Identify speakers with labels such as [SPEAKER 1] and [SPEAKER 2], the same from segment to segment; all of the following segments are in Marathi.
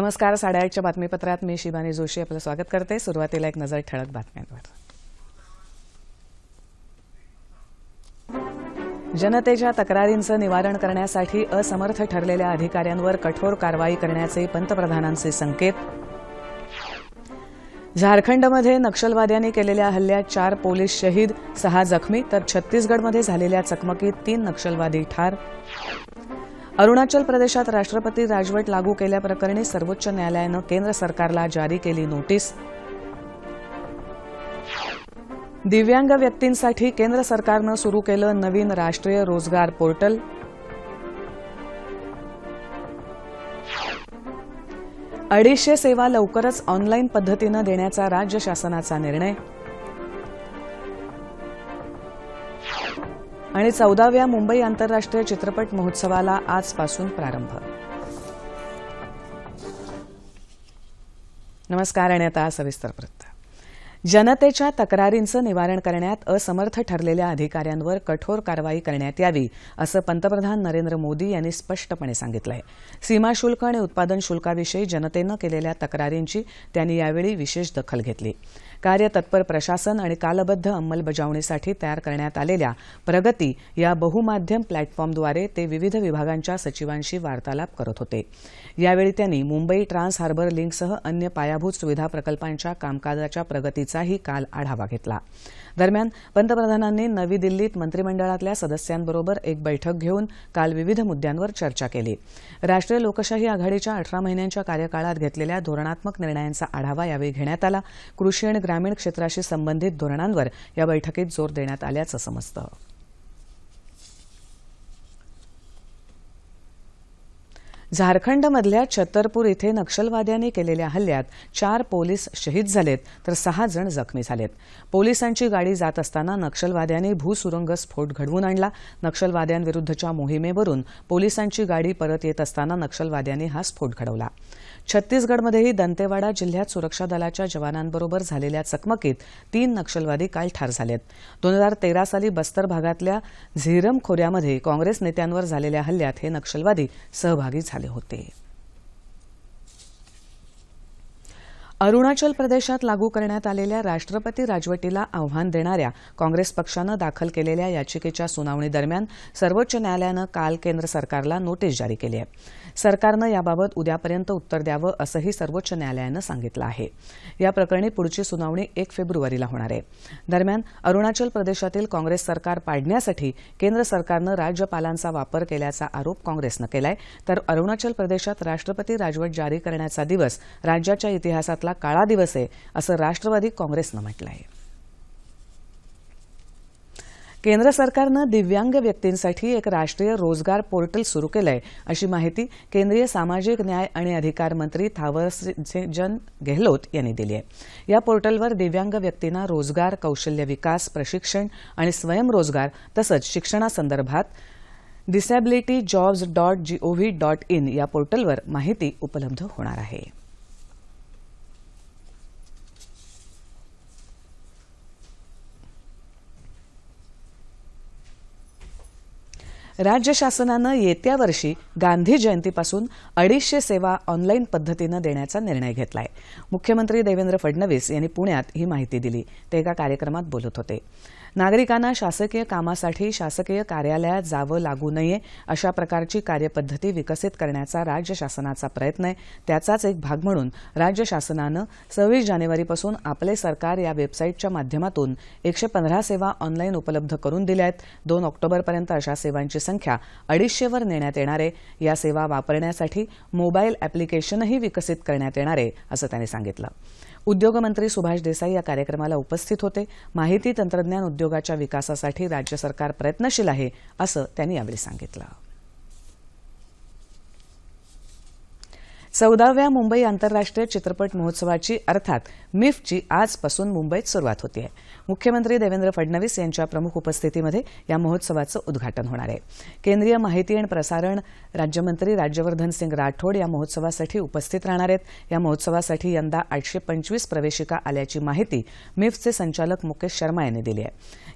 [SPEAKER 1] नमस्कार साडेआठच्या बातमीपत्रात मी शिबानी जोशी आपलं स्वागत करते सुरुवातीला एक नजर ठळक बातम्यांवर जनतेच्या तक्रारींचं निवारण करण्यासाठी असमर्थ ठरलेल्या अधिकाऱ्यांवर कठोर कारवाई करण्याचे पंतप्रधानांचे संकेत झारखंडमध्ये नक्षलवाद्यांनी केलेल्या हल्ल्यात चार पोलीस शहीद सहा जखमी तर छत्तीसगडमध्ये झालेल्या चकमकीत तीन नक्षलवादी ठार अरुणाचल प्रदेशात राष्ट्रपती राजवट लागू केल्याप्रकरणी सर्वोच्च न्यायालयानं केंद्र सरकारला जारी केली नोटीस दिव्यांग व्यक्तींसाठी केंद्र सरकारनं सुरू केलं नवीन राष्ट्रीय रोजगार पोर्टल अडीचशे सेवा लवकरच ऑनलाईन पद्धतीनं देण्याचा राज्य शासनाचा निर्णय आणि चौदाव्या मुंबई आंतरराष्ट्रीय चित्रपट महोत्सवाला आजपासून प्रारंभ नमस्कार आणि आता सविस्तर वृत्त जनतेच्या तक्रारींचं निवारण करण्यात असमर्थ ठरलेल्या अधिकाऱ्यांवर कठोर कारवाई करण्यात यावी असं पंतप्रधान नरेंद्र मोदी यांनी स्पष्टपणे सांगितलं आहे सीमाशुल्क आणि उत्पादन शुल्काविषयी जनतेनं केलेल्या तक्रारींची त्यांनी यावेळी विशेष दखल घेतली कार्यतत्पर प्रशासन आणि कालबद्ध अंमलबजावणीसाठी तयार करण्यात आलेल्या प्रगती या बहुमाध्यम प्लॅटफॉर्मद्वारे ते विविध विभागांच्या सचिवांशी वार्तालाप करत होते यावेळी त्यांनी मुंबई ट्रान्स हार्बर लिंकसह अन्य पायाभूत सुविधा प्रकल्पांच्या कामकाजाच्या प्रगतीचाही काल आढावा घेतला दरम्यान पंतप्रधानांनी नवी दिल्लीत मंत्रिमंडळातल्या सदस्यांबरोबर एक बैठक घेऊन काल विविध मुद्द्यांवर चर्चा केली राष्ट्रीय लोकशाही आघाडीच्या अठरा महिन्यांच्या कार्यकाळात घेतलेल्या धोरणात्मक निर्णयांचा आढावा यावेळी घेण्यात आला कृषी आणि ग्रामीण क्षेत्राशी संबंधित धोरणांवर या बैठकीत जोर देण्यात आल्याचं समजतं झारखंडमधल्या छतरपूर इथे नक्षलवाद्यांनी केलेल्या हल्ल्यात चार पोलीस शहीद झालेत तर सहा जण जखमी झालेत पोलिसांची गाडी जात असताना नक्षलवाद्यांनी भूसुरुंग स्फोट घडवून आणला नक्षलवाद्यांविरुद्धच्या मोहिमेवरून पोलिसांची गाडी परत येत असताना नक्षलवाद्यांनी हा स्फोट घडवला छत्तीसगडमध्येही दंतेवाडा जिल्ह्यात सुरक्षा दलाच्या जवानांबरोबर झालेल्या चकमकीत तीन नक्षलवादी काल ठार झालेत दोन हजार तेरा साली बस्तर भागातल्या झिरम खोऱ्यामध्ये काँग्रेस नेत्यांवर झालेल्या हल्ल्यात हे नक्षलवादी सहभागी झाले होते अरुणाचल प्रदेशात लागू करण्यात आलेल्या राष्ट्रपती राजवटीला आव्हान देणाऱ्या काँग्रेस पक्षानं दाखल केलेल्या याचिकेच्या सुनावणीदरम्यान सर्वोच्च न्यायालयानं काल केंद्र सरकारला नोटीस जारी केली आहे सरकारनं याबाबत उद्यापर्यंत उत्तर द्यावं असंही सर्वोच्च न्यायालयानं सांगितलं आहे या प्रकरणी पुढची सुनावणी एक फेब्रुवारीला होणार आहे दरम्यान अरुणाचल प्रदेशातील काँग्रेस सरकार पाडण्यासाठी केंद्र सरकारनं राज्यपालांचा वापर केल्याचा आरोप काँग्रेसनं केलाय तर अरुणाचल प्रदेशात राष्ट्रपती राजवट जारी करण्याचा दिवस राज्याच्या इतिहासातला आपला काळा दिवस आहे असं राष्ट्रवादी काँग्रेसनं म्हटलं आहे केंद्र सरकारनं दिव्यांग व्यक्तींसाठी एक राष्ट्रीय रोजगार पोर्टल सुरू केलंय अशी माहिती केंद्रीय सामाजिक न्याय आणि अधिकार मंत्री जन गेहलोत यांनी दिली आहे या पोर्टलवर दिव्यांग व्यक्तींना रोजगार कौशल्य विकास प्रशिक्षण आणि स्वयंरोजगार तसंच शिक्षणासंदर्भात disability jobs dot gov dot in या पोर्टलवर माहिती उपलब्ध होणार आहे राज्य शासनानं येत्या वर्षी गांधी जयंतीपासून अडीचशे सेवा ऑनलाईन पद्धतीनं देण्याचा निर्णय घेतला मुख्यमंत्री देवेंद्र फडणवीस यांनी पुण्यात ही माहिती दिली ते एका कार्यक्रमात बोलत होते नागरिकांना शासकीय कामासाठी शासकीय कार्यालयात जावं लागू नये अशा प्रकारची कार्यपद्धती विकसित करण्याचा राज्य शासनाचा प्रयत्न आहे त्याचाच एक भाग म्हणून राज्य शासनानं सव्वीस जानेवारीपासून आपले सरकार या वेबसाईटच्या माध्यमातून एकशे पंधरा सेवा ऑनलाईन उपलब्ध करून दिल्या आहेत दोन ऑक्टोबरपर्यंत अशा सेवांची संख्या अडीचशेवर नेण्यात येणार आहे या सेवा वापरण्यासाठी मोबाईल अॅप्लिकेशनही विकसित करण्यात येणार आहे असं त्यांनी सांगितलं उद्योगमंत्री सुभाष देसाई या कार्यक्रमाला उपस्थित होते माहिती तंत्रज्ञान उद्योगाच्या विकासासाठी राज्य सरकार प्रयत्नशील आहे असं त्यांनी यावेळी सांगितलं चौदाव्या मुंबई आंतरराष्ट्रीय चित्रपट महोत्सवाची अर्थात मिफची आजपासून मुंबईत सुरुवात होती आहे मुख्यमंत्री देवेंद्र फडणवीस यांच्या प्रमुख उपस्थितीमध्ये या महोत्सवाचं उद्घाटन होणार आहे केंद्रीय माहिती आणि प्रसारण राज्यमंत्री राज्यवर्धन सिंग राठोड या महोत्सवासाठी उपस्थित राहणार आहेत या महोत्सवासाठी यंदा आठशे प्रवेशिका आल्याची माहिती मिफचे संचालक मुकेश शर्मा यांनी दिली आहे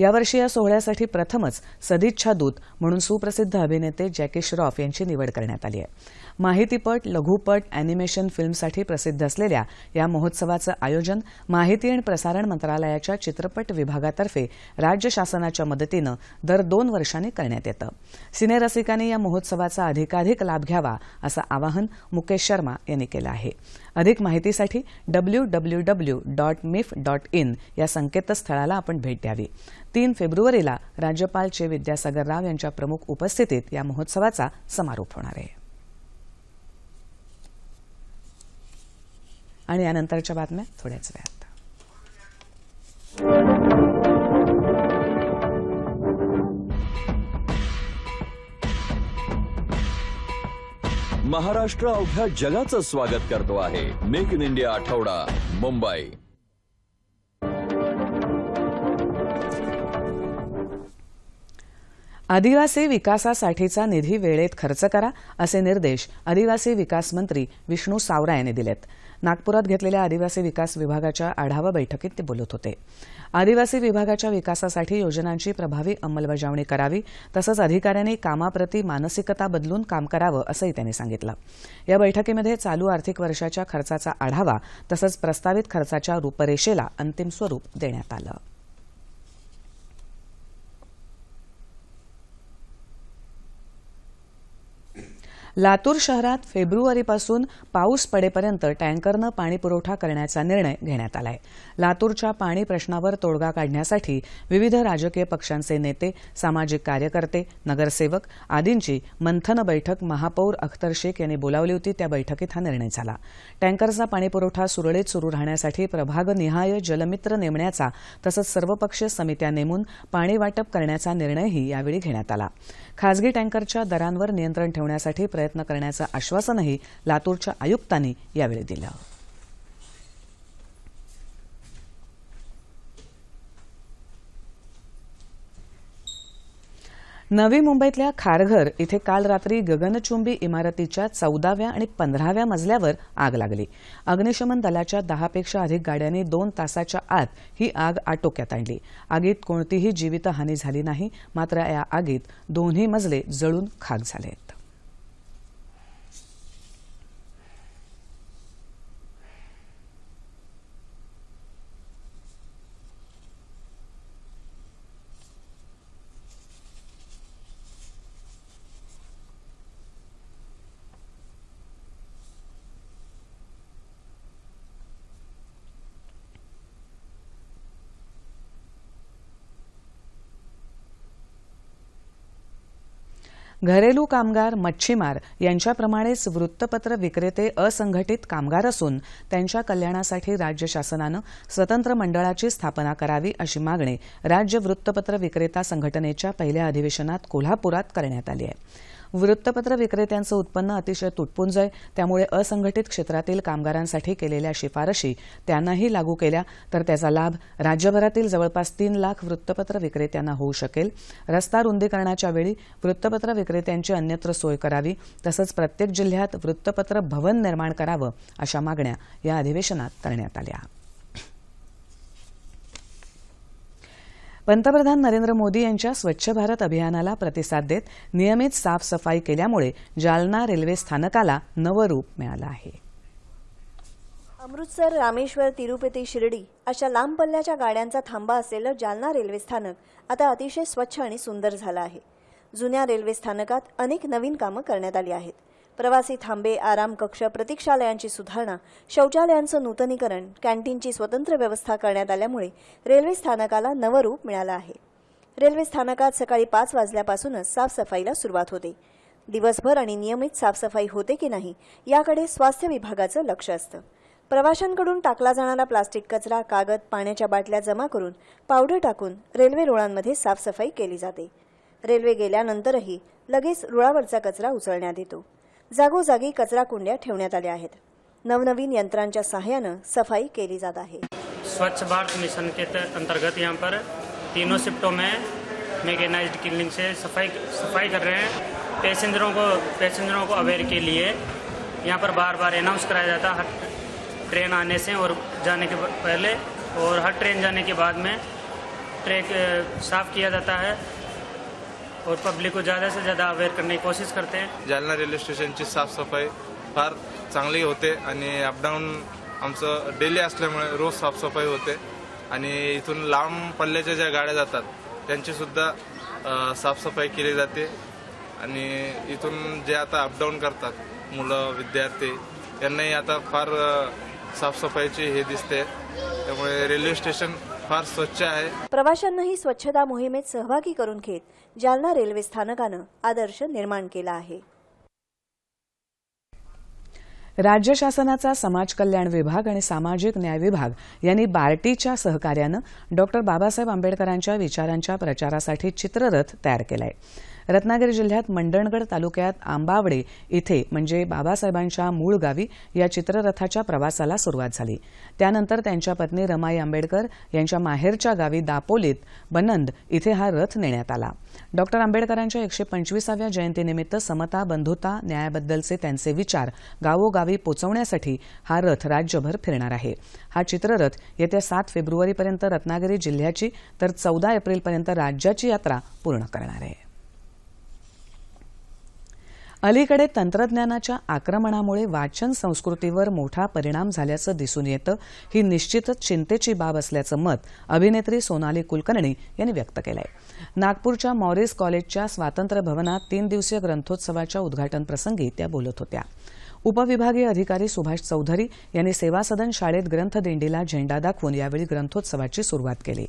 [SPEAKER 1] यावर्षी या सोहळ्यासाठी प्रथमच सदिच्छा दूत म्हणून सुप्रसिद्ध अभिनेते जॅकी श्रॉफ यांची निवड करण्यात आली आहे माहितीपट लघुपट अॅनिमेशन फिल्मसाठी प्रसिद्ध असलेल्या या महोत्सवाचं आयोजन माहिती आणि प्रसारण मंत्रालयाच्या चित्रपट विभागातर्फे राज्य शासनाच्या मदतीनं दर दोन वर्षांनी करण्यात येतं सिनेरसिकांनी या महोत्सवाचा अधिकाधिक लाभ घ्यावा असं आवाहन मुकेश शर्मा यांनी केलं आहे अधिक माहितीसाठी W W W dot mif dot in या संकेतस्थळाला आपण भेट द्यावी तीन फेब्रुवारीला राज्यपाल चे विद्यासागर राव यांच्या प्रमुख उपस्थितीत या महोत्सवाचा समारोप होणार आहे आणि यानंतरच्या बातम्या थोड्याच वेळात
[SPEAKER 2] महाराष्ट्र अवघ्या जगाचं स्वागत करतो आहे मेक इन इंडिया आठवडा मुंबई
[SPEAKER 1] आदिवासी विकासासाठीचा निधी वेळेत खर्च करा असे निर्देश आदिवासी विकास मंत्री विष्णू सावरा यांनी दिलेत नागपुरात घेतलेल्या आदिवासी विकास विभागाच्या आढावा बैठकीत ते बोलत होते आदिवासी विभागाच्या विकासासाठी योजनांची प्रभावी अंमलबजावणी करावी तसंच अधिकाऱ्यांनी कामाप्रती मानसिकता बदलून काम करावं असंही त्यांनी सांगितलं या बैठकीमध्ये चालू आर्थिक वर्षाच्या खर्चाचा आढावा तसंच प्रस्तावित खर्चाच्या रूपरेषेला अंतिम स्वरूप देण्यात आलं लातूर शहरात फेब्रुवारीपासून पाऊस पडेपर्यंत टँकरनं पाणीपुरवठा करण्याचा निर्णय घेण्यात आला लातूरच्या पाणी प्रश्नावर तोडगा काढण्यासाठी विविध राजकीय पक्षांचे नेते सामाजिक कार्यकर्ते नगरसेवक आदींची मंथन बैठक महापौर अख्तर शेख यांनी बोलावली होती त्या बैठकीत हा निर्णय झाला टँकरचा पाणीपुरवठा सुरळीत सुरू राहण्यासाठी प्रभागनिहाय जलमित्र नेमण्याचा तसंच सर्वपक्षीय समित्या नेमून पाणी वाटप करण्याचा निर्णयही यावेळी घेण्यात आला खासगी टँकरच्या दरांवर नियंत्रण ठेवण्यासाठी प्रयत्न प्रयत्न करण्याचं आश्वासनही लातूरच्या आयुक्तांनी यावेळी दिलं नवी मुंबईतल्या खारघर इथे काल रात्री गगनचुंबी इमारतीच्या चौदाव्या आणि पंधराव्या मजल्यावर आग लागली अग्निशमन दलाच्या दहापेक्षा अधिक गाड्यांनी दोन तासाच्या आत ही आग आटोक्यात आणली आगीत कोणतीही जीवितहानी झाली नाही मात्र या आगीत दोन्ही मजले जळून खाक झाले घरेलू कामगार मच्छीमार यांच्याप्रमाणेच वृत्तपत्र विक्रेते असंघटित कामगार असून त्यांच्या कल्याणासाठी राज्य शासनानं स्वतंत्र मंडळाची स्थापना करावी अशी मागणी राज्य वृत्तपत्र विक्रेता संघटनेच्या पहिल्या अधिवेशनात कोल्हापुरात करण्यात आली आहे वृत्तपत्र विक्रेत्यांचं उत्पन्न अतिशय तुटपुंज आहे त्यामुळे असंघटित क्षेत्रातील कामगारांसाठी केलेल्या शिफारशी त्यांनाही लागू केल्या तर त्याचा लाभ राज्यभरातील जवळपास तीन लाख वृत्तपत्र विक्रेत्यांना होऊ शकेल रस्ता रुंदीकरणाच्या वेळी वृत्तपत्र विक्रेत्यांची अन्यत्र सोय करावी तसंच प्रत्येक जिल्ह्यात वृत्तपत्र भवन निर्माण करावं अशा मागण्या या अधिवेशनात करण्यात आल्या पंतप्रधान नरेंद्र मोदी यांच्या स्वच्छ भारत अभियानाला प्रतिसाद देत नियमित साफसफाई केल्यामुळे जालना रेल्वे स्थानकाला नवं रूप मिळालं आहे
[SPEAKER 3] अमृतसर रामेश्वर तिरुपती शिर्डी अशा लांब पल्ल्याच्या गाड्यांचा थांबा असलेलं जालना रेल्वे स्थानक आता अतिशय स्वच्छ आणि सुंदर झालं आहे जुन्या रेल्वे स्थानकात अनेक नवीन कामं करण्यात आली आहेत प्रवासी थांबे आराम कक्ष प्रतीक्षालयांची सुधारणा शौचालयांचं नूतनीकरण कॅन्टीनची स्वतंत्र व्यवस्था करण्यात आल्यामुळे रेल्वे स्थानकाला नवरूप मिळालं आहे रेल्वे स्थानकात सकाळी पाच वाजल्यापासूनच साफसफाईला सुरुवात होते दिवसभर आणि नियमित साफसफाई होते की नाही याकडे स्वास्थ्य विभागाचं लक्ष असतं प्रवाशांकडून टाकला जाणारा प्लास्टिक कचरा कागद पाण्याच्या बाटल्या जमा करून पावडर टाकून रेल्वे रुळांमध्ये साफसफाई केली जाते रेल्वे गेल्यानंतरही लगेच रुळावरचा कचरा उचलण्यात येतो जागोजागी कचरा कुंडिया ठेवण्यात आहेत नवनवीन यंत्रांच्या सहाय्यानं सफाई केली जात आहे
[SPEAKER 4] स्वच्छ भारत मिशन के अंतर्गत यहाँ पर तीनों शिफ्टों में मेगेनाइज क्लिनिंग से सफाई सफाई कर रहे हैं पैसेंजरों को पैसेंजरों को अवेयर के लिए यहाँ पर बार बार अनाउंस कराया जाता है हर ट्रेन आने से और जाने के पहले और हर ट्रेन जाने के बाद में ट्रैक साफ़ किया जाता है और पब्लिक को ज़्यादा से ज़्यादा अवेअर करने की कोशिश करते
[SPEAKER 5] हैं जालना रेल्वे स्टेशनची साफसफाई फार चांगली होते आणि अपडाऊन आमचं डेली असल्यामुळे रोज साफसफाई होते आणि इथून लांब पल्ल्याच्या ज्या गाड्या जातात त्यांचीसुद्धा साफसफाई केली जाते आणि इथून जे आता अपडाऊन करतात मुलं विद्यार्थी त्यांनाही आता फार साफसफाईची हे दिसते त्यामुळे रेल्वे स्टेशन फार स्वच्छ आहे
[SPEAKER 3] प्रवाशांनाही स्वच्छता मोहिमेत सहभागी करून घेत जालना रेल्वे स्थानकानं आदर्श निर्माण केला आहे
[SPEAKER 1] राज्य शासनाचा समाज कल्याण विभाग आणि सामाजिक न्याय विभाग यांनी बार्टीच्या सहकार्यानं डॉक्टर बाबासाहेब आंबेडकरांच्या विचारांच्या प्रचारासाठी चित्ररथ तयार केला आहे रत्नागिरी जिल्ह्यात मंडणगड तालुक्यात आंबावडे इथे म्हणजे बाबासाहेबांच्या मूळ गावी या चित्ररथाच्या प्रवासाला सुरुवात झाली त्यानंतर त्यांच्या पत्नी रमाई आंबेडकर यांच्या माहेरच्या गावी दापोलीत बनंद इथे हा रथ नेण्यात आला डॉक्टर आंबेडकरांच्या एकशे पंचवीसाव्या जयंतीनिमित्त समता बंधुता न्यायाबद्दलचे त्यांचे विचार गावोगावी पोचवण्यासाठी हा रथ राज्यभर फिरणार आहे हा चित्ररथ येत्या सात फेब्रुवारीपर्यंत रत्नागिरी जिल्ह्याची तर चौदा एप्रिलपर्यंत राज्याची यात्रा पूर्ण करणार आहे अलीकडे तंत्रज्ञानाच्या आक्रमणामुळे वाचन संस्कृतीवर मोठा परिणाम झाल्याचं दिसून येतं ही निश्चितच चिंतेची बाब असल्याचं मत अभिनेत्री सोनाली कुलकर्णी यांनी व्यक्त केलं आहे नागपूरच्या मॉरिस कॉलेजच्या स्वातंत्र्य भवनात तीन दिवसीय ग्रंथोत्सवाच्या उद्घाटनप्रसंगी त्या बोलत होत्या उपविभागीय अधिकारी सुभाष चौधरी यांनी सेवा सदन शाळेत ग्रंथदिंडीला झेंडा दाखवून यावेळी ग्रंथोत्सवाची सुरुवात केली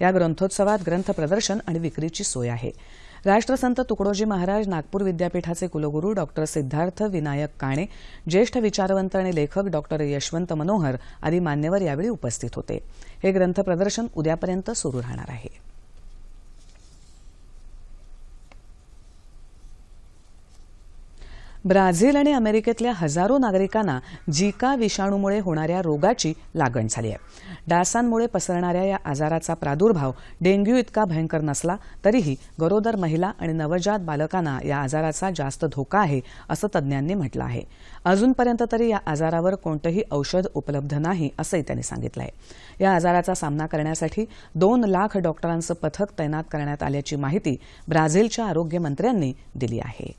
[SPEAKER 1] या ग्रंथोत्सवात ग्रंथ प्रदर्शन आणि विक्रीची सोय आहे राष्ट्रसंत तुकडोजी महाराज नागपूर विद्यापीठाचे कुलगुरू डॉक्टर सिद्धार्थ विनायक काणे ज्येष्ठ विचारवंत आणि लेखक डॉक्टर यशवंत मनोहर आदी मान्यवर यावेळी उपस्थित होते हे ग्रंथ प्रदर्शन उद्यापर्यंत सुरू राहणार आहे ब्राझील आणि अमेरिकेतल्या हजारो नागरिकांना जिका विषाणूमुळे होणाऱ्या रोगाची लागण झाली आहे डासांमुळे पसरणाऱ्या या आजाराचा प्रादुर्भाव डेंग्यू इतका भयंकर नसला तरीही गरोदर महिला आणि नवजात बालकांना या आजाराचा जास्त धोका आहे असं तज्ज्ञांनी म्हटलं आहे अजूनपर्यंत तरी या आजारावर कोणतंही औषध उपलब्ध नाही असंही त्यांनी सांगितलं आहे या आजाराचा सामना करण्यासाठी दोन लाख डॉक्टरांचं पथक तैनात करण्यात आल्याची माहिती ब्राझीलच्या आरोग्यमंत्र्यांनी दिली आहे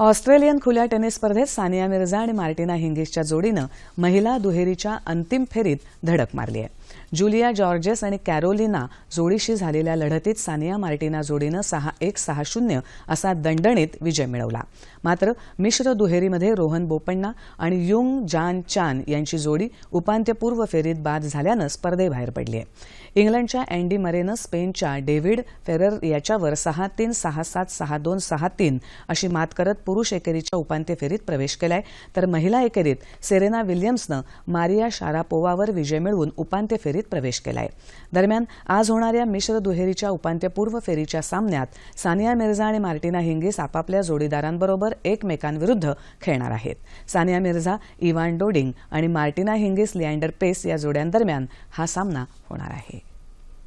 [SPEAKER 1] ऑस्ट्रेलियन खुल्या टेनिस स्पर्धेत सानिया मिर्झा आणि मार्टिना हिंगिसच्या जोडीनं महिला दुहेरीच्या अंतिम फेरीत धडक मारली आहे जुलिया जॉर्जेस आणि कॅरोलिना जोडीशी झालेल्या लढतीत सानिया मार्टिना जोडीनं सहा एक सहा शून्य असा दणदणीत विजय मिळवला मात्र मिश्र दुहेरीमध्ये रोहन बोपण्णा आणि युंग जान चान यांची जोडी उपांत्यपूर्व फेरीत बाद झाल्यानं स्पर्धेबाहेर पडली आहे इंग्लंडच्या अँडी मरेनं स्पेनच्या डेव्हिड फेरर याच्यावर सहा तीन सहा सात सहा दोन सहा तीन अशी मात करत पुरुष एकेरीच्या उपांत्य फेरीत प्रवेश केलाय तर महिला एकेरीत सेरेना विल्यम्सनं मारिया शारापोवावर विजय मिळवून उपांत्य फेरीत प्रवेश केलाय दरम्यान आज होणाऱ्या मिश्र दुहेरीच्या उपांत्यपूर्व फेरीच्या सामन्यात सानिया मिर्झा आणि मार्टिना हिंगिस आपापल्या जोडीदारांबरोबर एकमेकांविरुद्ध खेळणार आहेत सानिया मिर्झा इवान डोडिंग आणि मार्टिना हिंगिस लिएंडर पेस या जोड्यांदरम्यान हा सामना होणार आहे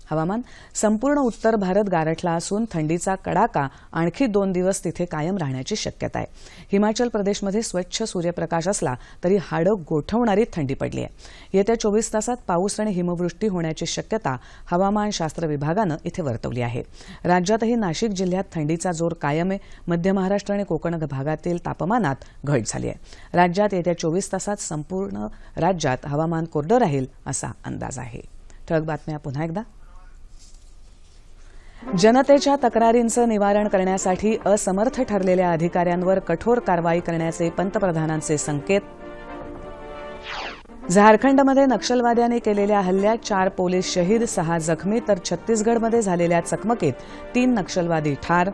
[SPEAKER 1] हवामान संपूर्ण उत्तर भारत गारठला असून थंडीचा कडाका आणखी दोन दिवस तिथे कायम राहण्याची शक्यता आहे हिमाचल प्रदेशमध्ये स्वच्छ सूर्यप्रकाश असला तरी हाडं गोठवणारी थंडी पडली आहे येत्या चोवीस तासात पाऊस आणि हिमवृष्टी होण्याची शक्यता हवामानशास्त्र विभागानं इथे वर्तवली आहे राज्यातही नाशिक जिल्ह्यात थंडीचा जोर कायम आहे मध्य महाराष्ट्र आणि कोकण भागातील तापमानात घट झाली आहे राज्यात येत्या चोवीस तासात संपूर्ण राज्यात हवामान कोरडं राहील असा अंदाज आहे ठळक बातम्या पुन्हा एकदा जनतेच्या तक्रारींचं निवारण करण्यासाठी असमर्थ ठरलेल्या अधिकाऱ्यांवर कठोर कारवाई करण्याचे पंतप्रधानांचे संकेत झारखंडमध्ये नक्षलवाद्यांनी केलेल्या हल्ल्यात चार पोलीस शहीद सहा जखमी तर छत्तीसगडमध्ये झालेल्या चकमकीत तीन नक्षलवादी ठार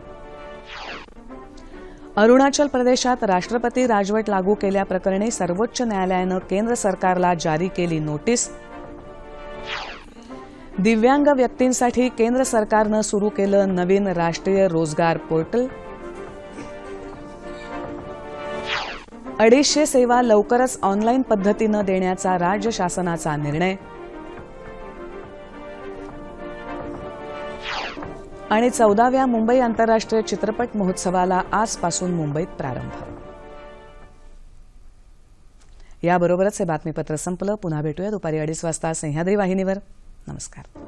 [SPEAKER 1] अरुणाचल प्रदेशात राष्ट्रपती राजवट लागू केल्याप्रकरणी सर्वोच्च न्यायालयानं केंद्र सरकारला जारी केली नोटीस दिव्यांग व्यक्तींसाठी केंद्र सरकारनं सुरू केलं नवीन राष्ट्रीय रोजगार पोर्टल अडीचशे सेवा लवकरच ऑनलाईन पद्धतीनं देण्याचा राज्य शासनाचा निर्णय आणि चौदाव्या मुंबई आंतरराष्ट्रीय चित्रपट महोत्सवाला आजपासून मुंबईत प्रारंभ याबरोबरच हे बातमीपत्र संपलं पुन्हा भेटूया दुपारी अडीच वाजता सह्याद्री वाहिनीवर Namaskar.